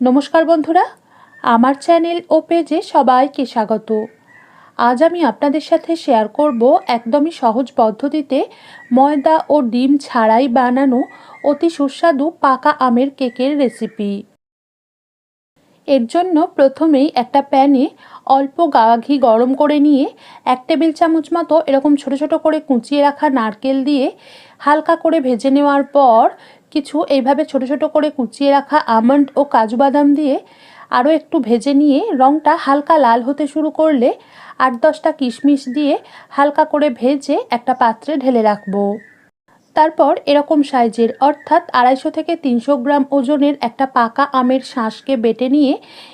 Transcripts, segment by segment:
নমস্কার বন্ধুরা, আমার চ্যানেল ও পেজে সবাইকে স্বাগত। আজ আমি আপনাদের সাথে শেয়ার করব একদমই সহজ পদ্ধতিতে ময়দা ও ডিম ছাড়াই বানানো অতি সুস্বাদু পাকা আমের কেকের রেসিপি এর জন্য প্রথমেই একটা প্যানে অল্প গাওয়া ঘি গরম করে নিয়ে এক টেবিল চামচ মতো এরকম ছোট ছোট করে কুচিয়ে রাখা নারকেল দিয়ে হালকা করে ভেজে নেওয়ার পর কিছু এইভাবে ছোট ছোট করে কুচিয়ে রাখা আমন্ড ও কাজু বাদাম দিয়ে আরও একটু ভেজে নিয়ে রঙটা হালকা লাল হতে শুরু করলে আট দশটা কিশমিশ দিয়ে হালকা করে ভেজে একটা পাত্রে ঢেলে রাখব। তারপর এরকম সাইজের, অর্থাৎ আড়াইশো থেকে তিনশো গ্রাম ওজনের একটা পাকা আমের শাঁসকে বেটে নিয়ে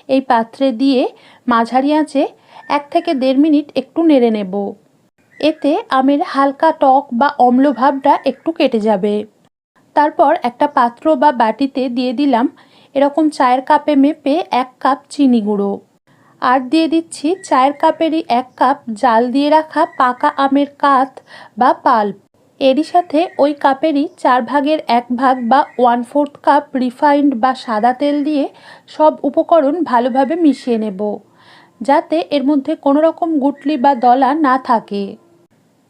এই পাত্রে দিয়ে মাঝারি আঁচে এক থেকে দেড় মিনিট একটু নেড়ে নেব। এতে আমের হালকা টক বা অম্লভাবটা একটু কেটে যাবে। তারপর একটা পাত্র বা বাটিতে দিয়ে দিলাম। এরকম চায়ের কাপে মেপে এক কাপ চিনি গুঁড়ো। আর দিয়ে দিচ্ছি চায়ের কাপেরই এক কাপ জাল দিয়ে রাখা পাকা আমের কাত বা পাল্প। এরই সাথে ওই কাপেরই চার ভাগের এক ভাগ বা ওয়ান ফোর্থ কাপ রিফাইন্ড বা সাদা তেল দিয়ে সব উপকরণ ভালোভাবে মিশিয়ে নেব। যাতে এর মধ্যে কোনো রকম গুটলি বা দলা না থাকে।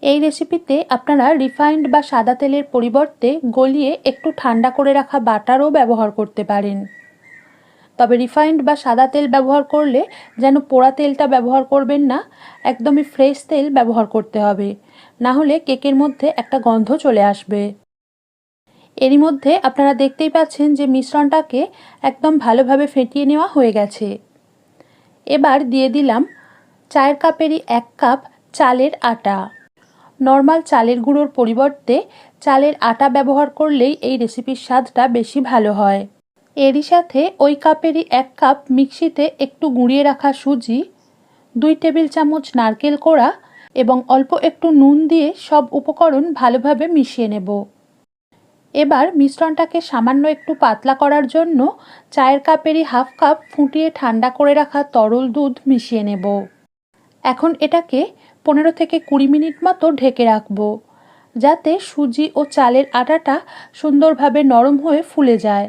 এই রেসিপিতে আপনারা রিফাইন্ড বা সাদা তেলের পরিবর্তে গলিয়ে একটু ঠান্ডা করে রাখা বাটারও ব্যবহার করতে পারেন। তবে রিফাইন্ড বা সাদা তেল ব্যবহার করলে যেন পোড়া তেলটা ব্যবহার করবেন না, একদমই ফ্রেশ তেল ব্যবহার করতে হবে। না হলে কেকের মধ্যে একটা গন্ধ চলে আসবে। এরই মধ্যে আপনারা দেখতেই পাচ্ছেন যে মিশ্রণটাকে একদম ভালোভাবে ফেটিয়ে নেওয়া হয়ে গেছে। এবার দিয়ে দিলাম চায়ের কাপেরই এক কাপ চালের আটা। নর্মাল চালের গুঁড়োর পরিবর্তে চালের আটা ব্যবহার করলেই এই রেসিপির স্বাদটা বেশি ভালো হয়। এরই সাথে ওই কাপেরই এক কাপ মিক্সিতে একটু গুঁড়িয়ে রাখা সুজি, দুই টেবিল চামচ নারকেল কোড়া এবং অল্প একটু নুন দিয়ে সব উপকরণ ভালোভাবে মিশিয়ে নেব। এবার মিশ্রণটাকে সামান্য একটু পাতলা করার জন্য চায়ের কাপেরই হাফ কাপ ফুটিয়ে ঠান্ডা করে রাখা তরল দুধ মিশিয়ে নেব। এখন এটাকে পনেরো থেকে কুড়ি মিনিট মতো ঢেকে রাখব, যাতে সুজি ও চালের আটাটা সুন্দরভাবে নরম হয়ে ফুলে যায়।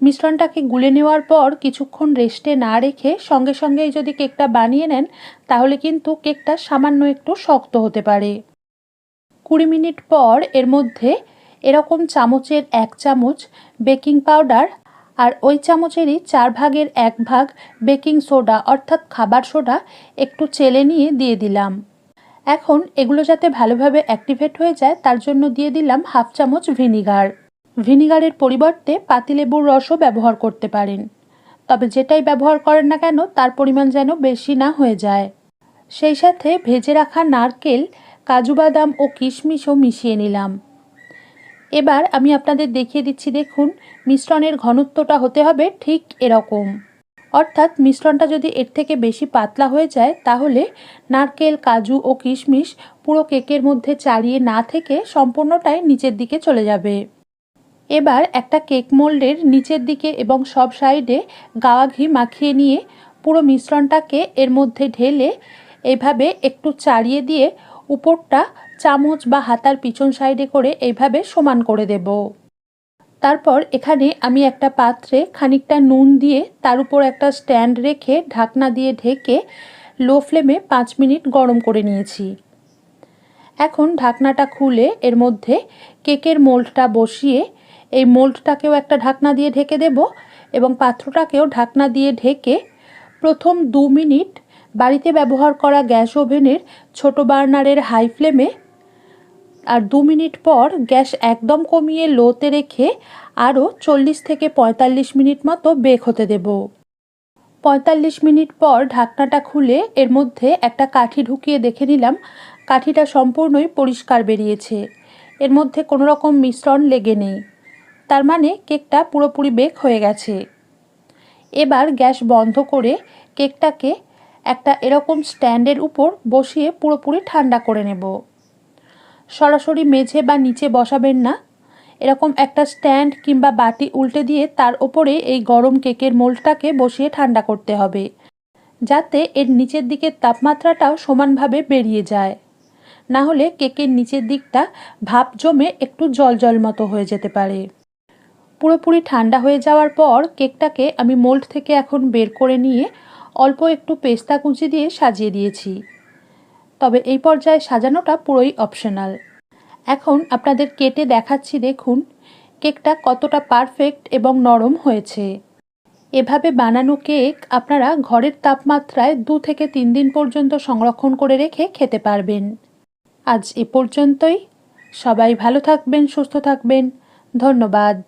মিশ্রণটাকে গুলে নেওয়ার পর কিছুক্ষণ রেস্টে না রেখে সঙ্গে সঙ্গেই যদি কেকটা বানিয়ে নেন, তাহলে কিন্তু কেকটা সামান্য একটু শক্ত হতে পারে। কুড়ি মিনিট পর এর মধ্যে এরকম চামচের এক চামচ বেকিং পাউডার আর ওই চামচেরই চার ভাগের এক ভাগ বেকিং সোডা অর্থাৎ খাবার সোডা একটু চেলে নিয়ে দিয়ে দিলাম। এখন এগুলো যাতে ভালোভাবে অ্যাক্টিভেট হয়ে যায়, তার জন্য দিয়ে দিলাম হাফ চামচ ভিনিগার। ভিনিগারের পরিবর্তে পাতিলেবুর রসও ব্যবহার করতে পারেন। তবে যেটাই ব্যবহার করেন না কেন, তার পরিমাণ যেন বেশি না হয়ে যায়। সেই সাথে ভেজে রাখা নারকেল, কাজু বাদাম ও কিশমিশও মিশিয়ে নিলাম। এবার আমি আপনাদের দেখিয়ে দিচ্ছি, দেখুন, মিশ্রণের ঘনত্বটা হতে হবে ঠিক এরকম। অর্থাৎ মিশ্রণটা যদি এর থেকে বেশি পাতলা হয়ে যায়, তাহলে নারকেল, কাজু ও কিশমিশ পুরো কেকের মধ্যে চাড়িয়ে না থেকে সম্পূর্ণটাই নিচের দিকে চলে যাবে। এবার একটা কেক মোল্ডের নিচের দিকে এবং সব সাইডে গাওয়া ঘি মাখিয়ে নিয়ে পুরো মিশ্রণটাকে এর মধ্যে ঢেলে এভাবে একটু চাড়িয়ে দিয়ে উপরটা চামচ বা হাতার পিছন সাইডে করে এইভাবে সমান করে দেব। তারপর এখানে আমি একটা পাত্রে খানিকটা নুন দিয়ে তার উপর একটা স্ট্যান্ড রেখে ঢাকনা দিয়ে ঢেকে লো ফ্লেমে পাঁচ মিনিট গরম করে নিয়েছি। এখন ঢাকনাটা খুলে এর মধ্যে কেকের মোল্ডটা বসিয়ে এই মোল্ডটাকেও একটা ঢাকনা দিয়ে ঢেকে দেব এবং পাত্রটাকেও ঢাকনা দিয়ে ঢেকে প্রথম দু মিনিট বাড়িতে ব্যবহার করা গ্যাস ওভেনের ছোট বার্নারের হাই ফ্লেমে আর দু মিনিট পর গ্যাস একদম কমিয়ে লোতে রেখে আরও চল্লিশ থেকে পঁয়তাল্লিশ মিনিট মতো বেক হতে দেব। পঁয়তাল্লিশ মিনিট পর ঢাকনাটা খুলে এর মধ্যে একটা কাঠি ঢুকিয়ে দেখে নিলাম, কাঠিটা সম্পূর্ণই পরিষ্কার বেরিয়েছে। এর মধ্যে কোনো রকম মিশ্রণ লেগে নেই। তার মানে কেকটা পুরোপুরি বেক হয়ে গেছে। এবার গ্যাস বন্ধ করে কেকটাকে একটা এরকম স্ট্যান্ডের উপর বসিয়ে পুরোপুরি ঠান্ডা করে নেব। সরাসরি মেঝে বা নিচে বসাবেন না। এরকম একটা স্ট্যান্ড কিংবা বাটি উল্টে দিয়ে তার ওপরে এই গরম কেকের মোল্ডটাকে বসিয়ে ঠান্ডা করতে হবে, যাতে এর নিচের দিকের তাপমাত্রাটাও সমানভাবে বেরিয়ে যায়। না হলে কেকের নিচের দিকটা ভাপ জমে একটু জল জল মতো হয়ে যেতে পারে। পুরোপুরি ঠান্ডা হয়ে যাওয়ার পর কেকটাকে আমি মোল্ড থেকে এখন বের করে নিয়ে অল্প একটু পেস্তা কুচি দিয়ে সাজিয়ে দিয়েছি। তবে এই পর্যায়ে সাজানোটা পুরোই অপশনাল এখন আপনাদের কেটে দেখাচ্ছি দেখুন, কেকটা কতটা পারফেক্ট এবং নরম হয়েছে। এভাবে বানানো কেক আপনারা ঘরের তাপমাত্রায় দু থেকে তিন দিন পর্যন্ত সংরক্ষণ করে রেখে খেতে পারবেন। আজ এ পর্যন্তই। সবাই ভালো থাকবেন, সুস্থ থাকবেন। ধন্যবাদ।